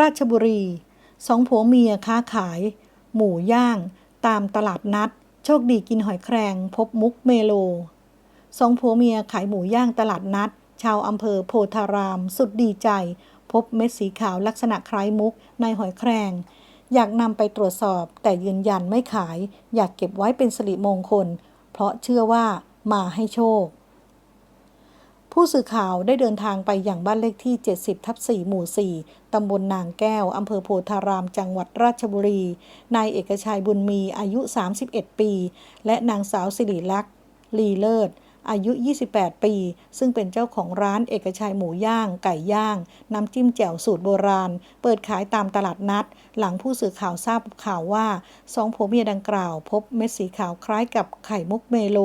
ราชบุรี สองผัวเมียค้าขาย หมูย่าง ตามตลาดนัด โชคดีกินหอยแครง พบมุกเมโล สองผัวเมียขายหมูย่างตลาดนัด ชาวอำเภอโพธาราม สุดดีใจ พบเม็ดสีขาวลักษณะคล้ายมุกในหอยแครง อยากนำไปตรวจสอบแต่ยืนยันไม่ขาย อยากเก็บไว้เป็นสิริมงคล เพราะเชื่อว่ามาให้โชค ผู้สื่อข่าวได้เดินทางไปอย่างบ้านเลขที่ 70 ทับ 4 หมู่ 4 ตำบลนางแก้ว อำเภอโพธาราม จังหวัดราชบุรี นายเอกชัยบุญมีอายุ 31 ปี และนางสาวสิริลักษณ์ลีเลิศ อายุ 28 ปี ซึ่งเป็นเจ้าของร้านเอกชัยหมูย่าง ไก่ย่าง น้ำจิ้มแจ่วสูตรโบราณ เปิดขายตามตลาดนัด หลังผู้สื่อข่าวทราบข่าวว่าสองผัวเมียดังกล่าว พบเม็ดสีขาวคล้ายกับไข่มุกเมโล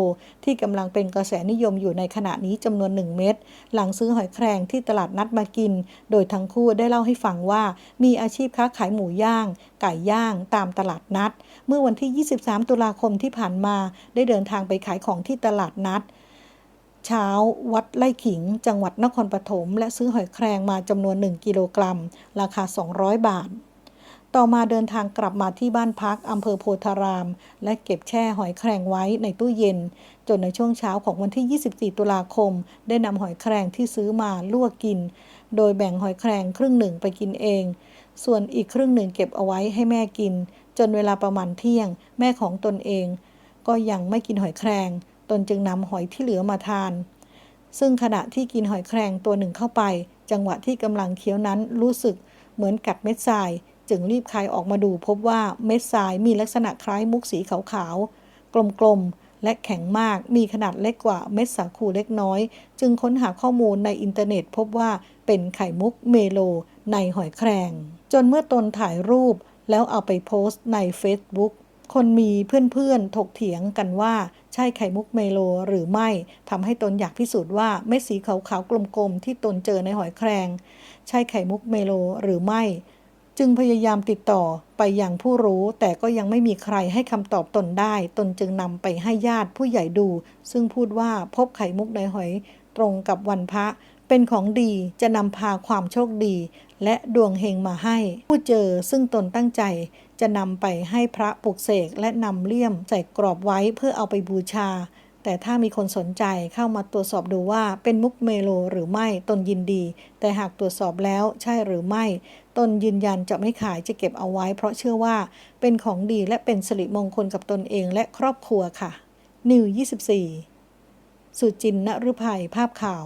ที่กำลังเป็นกระแสนิยมอยู่ในขณะนี้จำนวนหนึ่งเม็ดหลังซื้อหอยแครงที่ตลาดนัดมากิน โดยทั้งคู่ได้เล่าให้ฟังว่ามีอาชีพค้าขายหมูย่าง ไก่ย่างตามตลาดนัด เมื่อวันที่ 23 ตุลาคมที่ผ่านมาได้เดินทางไปขายของที่ตลาดนัด เช้า วัดไล่ขิง จังหวัดนครปฐม และซื้อหอยแครงมาจำนวน 1 กิโลกรัม ราคา 200 บาท ต่อมาเดินทางกลับมาที่บ้านพักอำเภอโพธาราม และเก็บแช่หอยแครงไว้ในตู้เย็น จนในช่วงเช้าของวันที่ 24 ตุลาคม ได้นำหอยแครงที่ซื้อมาลวกกิน โดยแบ่งหอยแครงครึ่งหนึ่งไปกินเอง ส่วนอีกครึ่งหนึ่งเก็บเอาไว้ให้แม่กิน จนเวลาประมาณเที่ยง แม่ของตนเอง ก็ยังไม่กินหอยแครง ตนจึงนำหอยที่เหลือมาทาน ซึ่งขณะที่กินหอยแครงตัวหนึ่งเข้าไป จังหวะที่กำลังเคี้ยวนั้นรู้สึกเหมือนกัดเม็ดทราย จึงรีบคายออกมาดูพบว่าเม็ดทรายมีลักษณะคล้ายมุกสีขาวๆกลมๆและแข็งมากมีขนาดเล็กกว่าเม็ดสาคูเล็กน้อย จึงค้นหาข้อมูลในอินเทอร์เน็ต พบว่าเป็นไข่มุกเมโลในหอยแครง จนเมื่อตนถ่ายรูปแล้วเอาไปโพสต์ใน Facebook คนมีเพื่อนๆถกเถียงกันว่าใช่ไข่มุกเมโลหรือไม่ทำให้ตนอยากพิสูจน์ว่าเม็ดสีขาวๆกลมๆที่ตนเจอในหอยแครง ใช่ไข่มุกเมโลหรือไม่ จึงพยายามติดต่อไปยังผู้รู้ แต่ก็ยังไม่มีใครให้คำตอบตนได้ ตนจึงนำไปให้ญาติผู้ใหญ่ดู ซึ่งพูดว่าพบไข่มุกในหอยตรงกับวันพระ เป็นของดีจะนำพาความโชคดี และดวงเฮงมาให้ ผู้เจอซึ่งตนตั้งใจ จะนำไปให้พระปลุกเสกและนำเลี่ยมใส่กรอบไว้เพื่อเอาไปบูชา แต่ถ้ามีคนสนใจเข้ามาตรวจสอบดูว่าเป็นมุกเมโลหรือไม่ตนยินดี แต่หากตรวจสอบแล้วใช่หรือไม่ ตนยืนยันจะไม่ขายจะเก็บเอาไว้ เพราะเชื่อว่าเป็นของดีและเป็นสิริมงคลกับตนเองและครอบครัวค่ะนิว24สุจินนฤภัยภาพข่าว